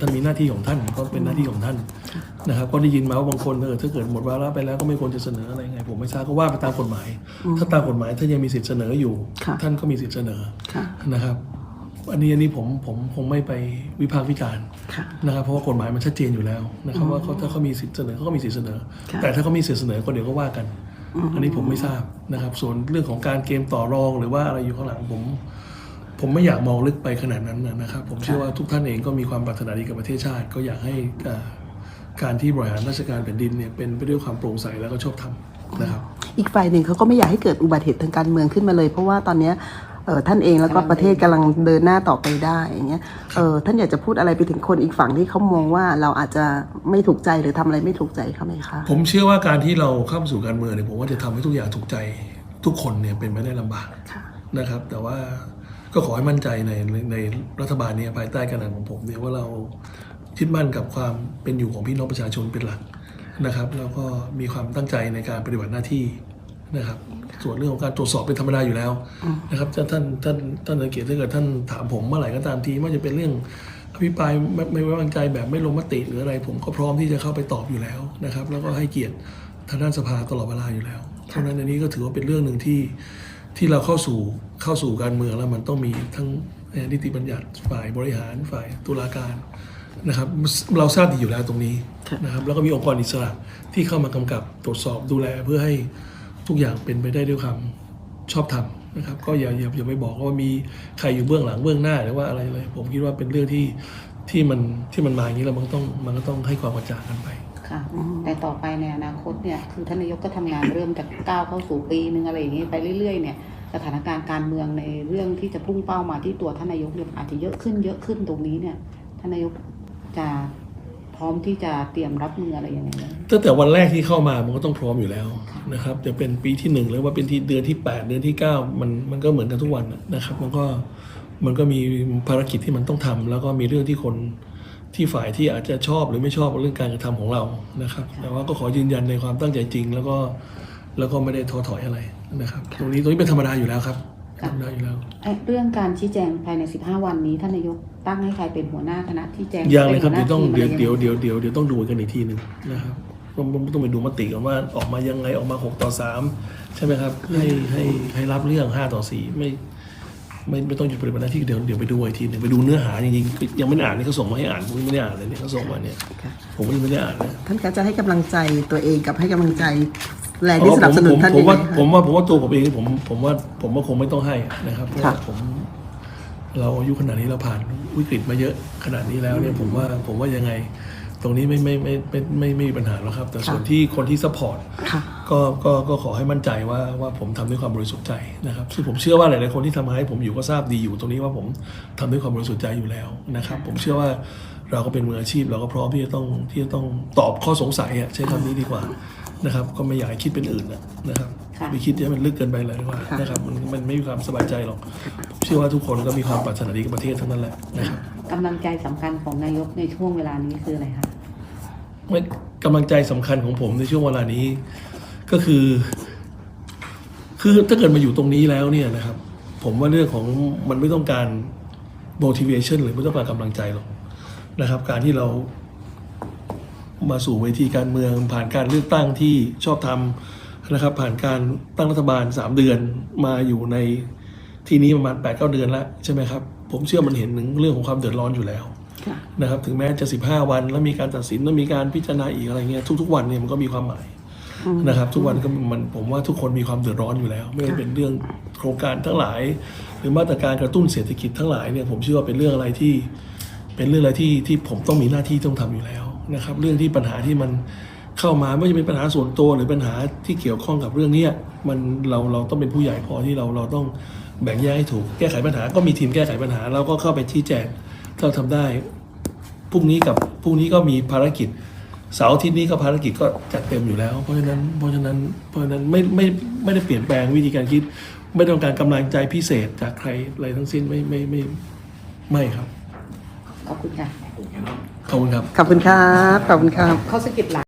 ท่านมีหน้าที่ของท่านก็เป็นหน้าที่ของท่านนะครับก็ได้ยินมาว่าบางคนเออถ้าเกิดหมดวาระไปแล้วก็ไม่ควรจะเสนออะไรไงผมไม่ทราบก็ว่าไปตามกฎหมาย ถ้าตามกฎหมายท่านยังมีสิทธิ์เสนออยู่ค่ะท่านก็มีสิทธิ์เสนอค่ะนะครับอันนี้อันนี้ผมผมคงไม่ไปวิพากษ์วิจารณ์ค่ะนะครับเพราะว่ากฎหมายมันชัดเจนอยู่แล้วนะครับว่าเขาถ้าเขามีสิทธิ์เสนอเขาก็มีสิทธิ์เสนอค่ะแต่ถ้าเขามีสิทธิ์เสนอก็เดี๋ยวก็ว่ากัน อันนี้ผมไม่ทราบนะครับ ส่วนเรื่องของการเกมต่อรองหรือว่าอะไรอยู่ข้างหลังผม ผมไม่อยากมองลึกไปขนาดนั้นนะครับ ผมเชื่อว่าทุกท่านเองก็มีความปรารถนาดีกับประเทศชาติ ก็อยากให้อ่าการที่บริหารราชการแผ่นดินเนี่ยเป็นไปด้วยความโปร่งใสแล้วก็ชอบธรรมนะครับ อีกฝ่ายหนึ่งเขาก็ไม่อยากให้เกิดอุบัติเหตุทางการเมืองขึ้นมาเลย เพราะว่าตอนเนี้ยเอ่อท่านเองแล้วก็ประเทศกำลังเดินหน้าต่อไปได้อย่างเงี้ยเออท่านอยากจะพูดอะไรไปถึงคนอีกฝั่งที่เขามองว่าเราอาจจะไม่ถูกใจหรือทำอะไรไม่ถูกใจเขาไหมคะผมเชื่อว่าการที่เราเข้าสู่การเมืองเนี่ยผมว่าจะทำให้ทุกอย่างถูกใจทุกคนเนี่ยเป็นไปได้ลำบากค่ะนะครับ แต่ว่า ก็ขอให้มั่นใจในในในรัฐบาลนี้ภายใต้การนำของผมเนี่ยว่าเรายึดมั่นกับความเป็นอยู่ของพี่น้องประชาชนเป็นหลักนะครับแล้วก็มีความตั้งใจในการปฏิบัติหน้าที่นะครับส่วนเรื่องของการตรวจสอบเป็นธรรมดาอยู่แล้วนะครับถ้านท่านท่านท่านสังเกตถ้าเกิดท่านถามผมเมื่อไหร่ก็ตามทีไม่ว่าจะเป็นเรื่องอภิปรายไม่ไม่ไว้วางใจแบบไม่ลงมติหรืออะไร ผมก็พร้อมที่จะเข้าไปตอบอยู่แล้วนะครับ แล้วก็ให้เกียรติทางด้านสภาตลอดเวลาอยู่แล้วเพราะฉะนั้นอันนี้ก็ถือว่าเป็นเรื่องหนึ่งที่ที่เราเข้าสู่ เข้าสู่การเมืองแล้วมันต้องมีทั้งนิติบัญญัติฝ่ายบริหารฝ่ายตุลาการนะครับเราทราบดีอยู่แล้วตรงนี้ครับนะครับแล้วก็มีองค์กรอิสระที่เข้ามากำกับตรวจสอบดูแลเพื่อให้ทุกอย่างเป็นไปได้ด้วยความชอบธรรมนะครับก็อย่าอย่าอย่าไปบอกว่ามีใครอยู่เบื้องหลังเบื้องหน้าหรือว่าอะไรเลย ผมคิดว่าเป็นเรื่องที่ที่มันที่มันมาอย่างนี้แล้วมันก็ต้องมันก็ต้องให้ความกระจ่างกันไปค่ะแต่ต่อไปในอนาคตเนี่ยคือท่านนายกก็ทำงานเริ่มจากก้าวเข้าสู่ปีหนึ่งอะไรอย่างนี้ไปเรื่อยๆเนี่ย สถานการณ์การเมืองในเรื่องที่จะพุ่งเป้ามาที่ตัวท่านนายกเนี่ยอาจจะเยอะขึ้นเยอะขึ้นตรงนี้เนี่ยท่านนายกจะพร้อมที่จะเตรียมรับมืออะไรยังไงไหมตั้งแต่วันแรกที่เข้ามามันก็ต้องพร้อมอยู่แล้วนะครับจะเป็นปีที่หนึ่งหรือว่าเป็นที่เดือนที่ 8 เดือนที่ 9 มันมันก็เหมือนกันทุกวันนะครับ มันก็มันก็มีภารกิจที่มันต้องทำแล้วก็มีเรื่องที่คนที่ฝ่ายที่อาจจะชอบหรือไม่ชอบเรื่องการกระทำของเรานะครับ แต่ว่าก็ขอยืนยันในความตั้งใจจริง แล้วก็แล้วก็ไม่ได้ท้อถอยอะไร นะครับ ตรงนี้ตรงนี้เป็นธรรมดาอยู่แล้วครับธรรมดาอยู่แล้วไอ้เรื่องการชี้แจงภายใน 15 วันนี้ท่านนายกตั้งให้ใครเป็นหัวหน้าคณะชี้แจงยังเลยครับป็เดี๋ยวต้องนหัวหน้าทีมเดี๋ยวอะไรเดี๋ยวงไงเดี๋ยวเดี๋ยวเดี๋ยวต้องดูกันอีกทีหนึ่งนะครับต้องต้องต้องไปดูมติกันว่าออกมายังไงออกมาหกต่อสามใช่ไหมครับให้ให้ให้รับเรื่องห้าต่อสี่ไม่ไม่ไม่ต้องหยุดปฏิบัติหน้าที่เดี๋ยวเดี๋ยวไปดูอีกทีหนึ่งไปดูเนื้อหาจริงๆยังไม่ได้อ่านนี่เขาส่งมาให้อ่านผมยังไม่ได้อ่านเลยเนี่ยเขาส่งมาเนี่ยค่ะผมก็ยังไม่ได้อ่านเลยท่านก็จะให้กำลังใจตัวเองกับให้กำลังใจ แรงที่สนับสนุนผมท่านผมยังไงว่าคะผมว่าผมว่าตัวผมเองผมผมว่าผมว่าคงไม่ต้องให้นะครับเพราะว่าค่ะผมเราอายุขนาดนี้เราผ่านวิกฤตมาเยอะขนาดนี้แล้วเนี่ยผมว่าผมว่ายังไง ตรงนี้ไม่ไม่ไม่ไม่ไม่ไม่มีปัญหาแล้วครับ แต่ส่วนที่คนที่ซัพพอร์ตค่ะก็ก็ก็ขอให้มั่นใจว่าว่าผมทำด้วยความบริสุทธิ์ใจนะครับซึ่งผมเชื่อว่าหลายๆคนที่ทำให้ผมอยู่ก็ทราบดีอยู่ตรงนี้ว่าผมทำด้วยความบริสุทธิ์ใจอยู่แล้วนะครับ ผมเชื่อว่าเราก็เป็นมืออาชีพ เราก็พร้อมที่จะต้องที่จะต้องตอบข้อสงสัยอะใช้คำนี้ดีกว่า นะครับ ก็ไม่อยากให้คิดเป็นอื่นนะนะครับค่ะไม่คิดให้มันลึกเกินไปเลยดีกว่าค่ะนะครับมันมันไม่มีความสบายใจหรอกผมเชื่อว่าทุกคนก็มีความปรารถนาดีกับประเทศทั้งนั้นแหละนะครับกำลังใจสำคัญของนายกในช่วงเวลานี้คืออะไรคะ ไม่กำลังใจสำคัญของผมในช่วงเวลานี้ ก็คือ คือถ้าเกิดมาอยู่ตรงนี้แล้วเนี่ยนะครับ ผมว่าเรื่องของมันไม่ต้องการ motivation หรือไม่ต้องการกำลังใจหรอกนะครับ การที่เรา มาสู่เวทีการเมือง ผ่านการเลือกตั้งที่ชอบทำนะครับ ผ่านการตั้งรัฐบาลสามเดือนมาอยู่ในที่นี้ประมาณ8ปดเเดือนแล้วใช่ไหมครับ ผมเชื่อมันเห็นถึงเรื่องของความเดือดร้อนอยู่แล้วค่ะนะครับถึงแม้จะ 15 วันแล้วมีการตัดสินแล้วมีการพิจารณาอีกอะไรเงี้ยทุก ๆ วันเนี่ยมันก็มีความหมายนะครับ ทุกวันก็มันผมว่าทุกคนมีความเดือดร้อนอยู่แล้ว ไม่ว่าเป็นเรื่องโครงการทั้งหลาย หรือมาตรการกระตุ้นเศรษฐกิจทั้งหลายเนี่ยผมเชื่อว่าเป็นเรื่องอะไรที่ เป็นเรื่องอะไรที่ที่ผมต้องมีหน้าที่ต้องทำอยู่แล้ว นะครับ เรื่องที่ปัญหาที่มันเข้ามาไม่ว่าจะเป็นปัญหาส่วนตัวหรือปัญหาที่เกี่ยวข้องกับเรื่องเนี้มันเราเราต้องเป็นผู้ใหญ่พอที่เราเราต้องแบ่งแยกให้ถูกแก้ไขปัญหาก็มีทีมแก้ไขปัญหาเราก็เข้าไปชี้แจงเราทำได้พรุ่งนี้กับพรุ่งนี้ก็มีภารกิจเสาร์อาทิตย์นี้ก็ภารกิจก็จัดเต็มอยู่แล้ว เพราะฉะนั้นเพราะฉะนั้นเพราะฉะนั้นไม่ไม่ไม่ได้เปลี่ยนแปลงวิธีการคิด ไม่ต้องการกำลังใจพิเศษจากใครอะไรทั้งสิ้นไม่ไม่ไม่ไม่ครับขอบคุณค่ะ ขอบคุณครับ ขอบคุณครับ ขอบคุณครับ เขาสะกิดหลัง